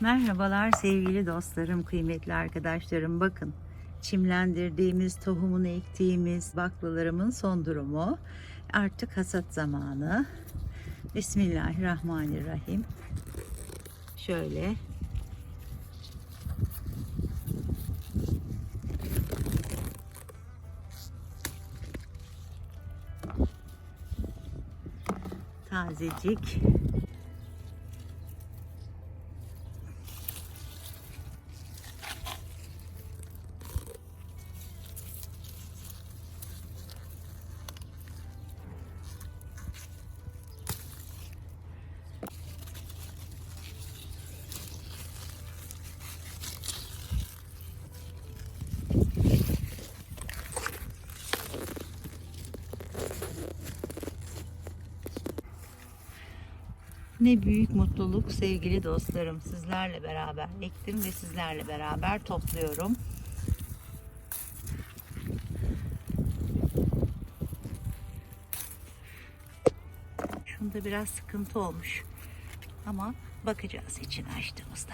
Merhabalar sevgili dostlarım, kıymetli arkadaşlarım. Bakın çimlendirdiğimiz, tohumunu ektiğimiz baklalarımın son durumu. Artık hasat zamanı. Bismillahirrahmanirrahim. Şöyle tazecik Ne büyük mutluluk sevgili dostlarım. Sizlerle beraber ektim ve sizlerle beraber topluyorum. Şunda biraz sıkıntı olmuş. Ama bakacağız içini açtığımızda.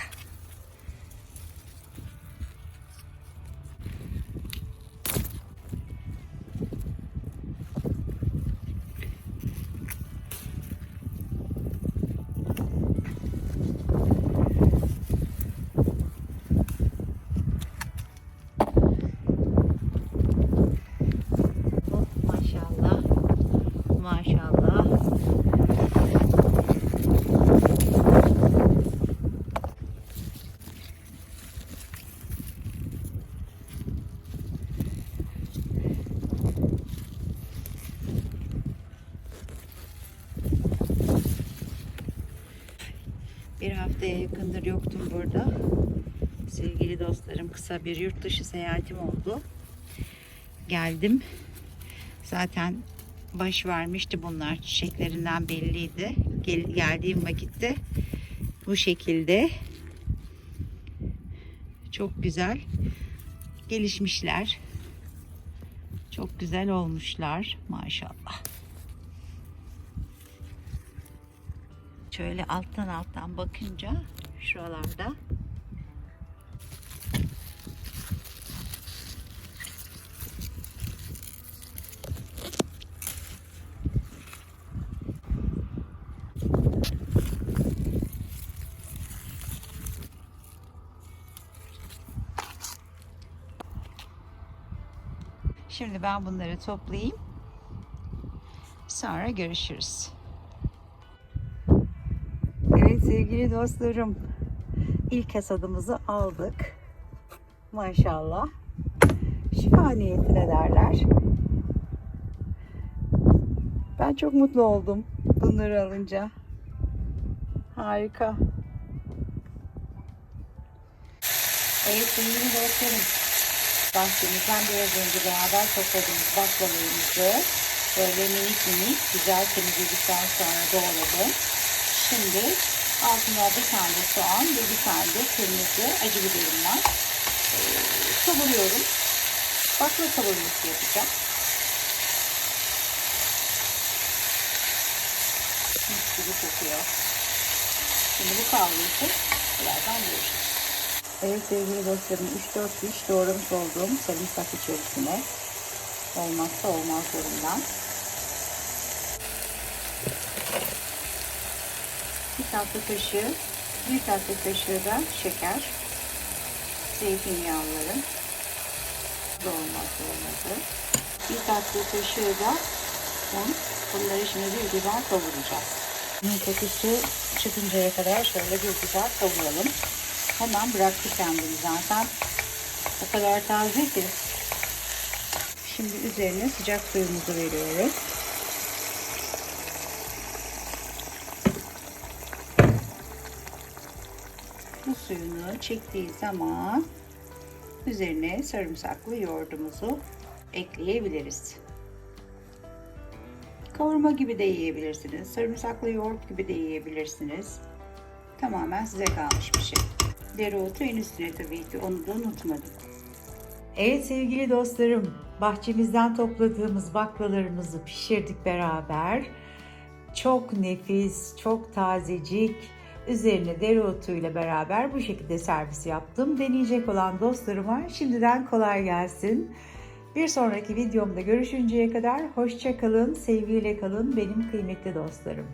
Oh, maşallah. Maşallah. Bir haftaya yakındır yoktum burada. Sevgili dostlarım kısa bir yurt dışı seyahatim oldu. Geldim. Zaten baş vermişti bunlar çiçeklerinden belliydi. Gel, geldiğim vakitte bu şekilde çok güzel gelişmişler. Çok güzel olmuşlar maşallah. Şöyle alttan alttan bakınca şuralarda Şimdi ben bunları toplayayım. Sonra görüşürüz. Sevgili dostlarım. ilk hasadımızı aldık. Maşallah. Şifa niyetine derler. Ben çok mutlu oldum bunları alınca. Harika. Evet sevgili dostlarım. Bahçemizden biraz önce beraber topladığımız baklalarımızı böyle minik minik güzel temizledikten sonra doğradım. Şimdi altına bir tane soğan ve bir tane de kırmızı acı biberim var. Ee, kavuruyorum. Bakla kavurması yapacağım. Mis gibi kokuyor. Şimdi bu kavrulsun. Birazdan görüşürüz. Evet sevgili dostlarım 3-4 diş doğramış olduğum sarımsak içerisine olmazsa olmazlarından bir tatlı kaşığı bir tatlı kaşığı da şeker. Zeytinyağları. Bu olmazsa olmazı bir tatlı kaşığı da un. Bunları şimdi bir güzel kavuracağız. Bunun kokusu çıkıncaya kadar şöyle bir güzel kavuralım. Hemen bıraktı kendini zaten. O kadar taze ki. Şimdi üzerine sıcak suyumuzu veriyoruz suyunu çektiği zaman üzerine sarımsaklı yoğurdumuzu ekleyebiliriz. Kavurma gibi de yiyebilirsiniz. Sarımsaklı yoğurt gibi de yiyebilirsiniz. Tamamen size kalmış bir şey. Dereotu en üstüne tabii ki onu da unutmadım. Evet sevgili dostlarım, bahçemizden topladığımız baklalarımızı pişirdik beraber. Çok nefis, çok tazecik, Üzerine dereotuyla beraber bu şekilde servis yaptım. Deneyecek olan dostlarıma şimdiden kolay gelsin. Bir sonraki videomda görüşünceye kadar hoşça kalın, sevgiyle kalın benim kıymetli dostlarım.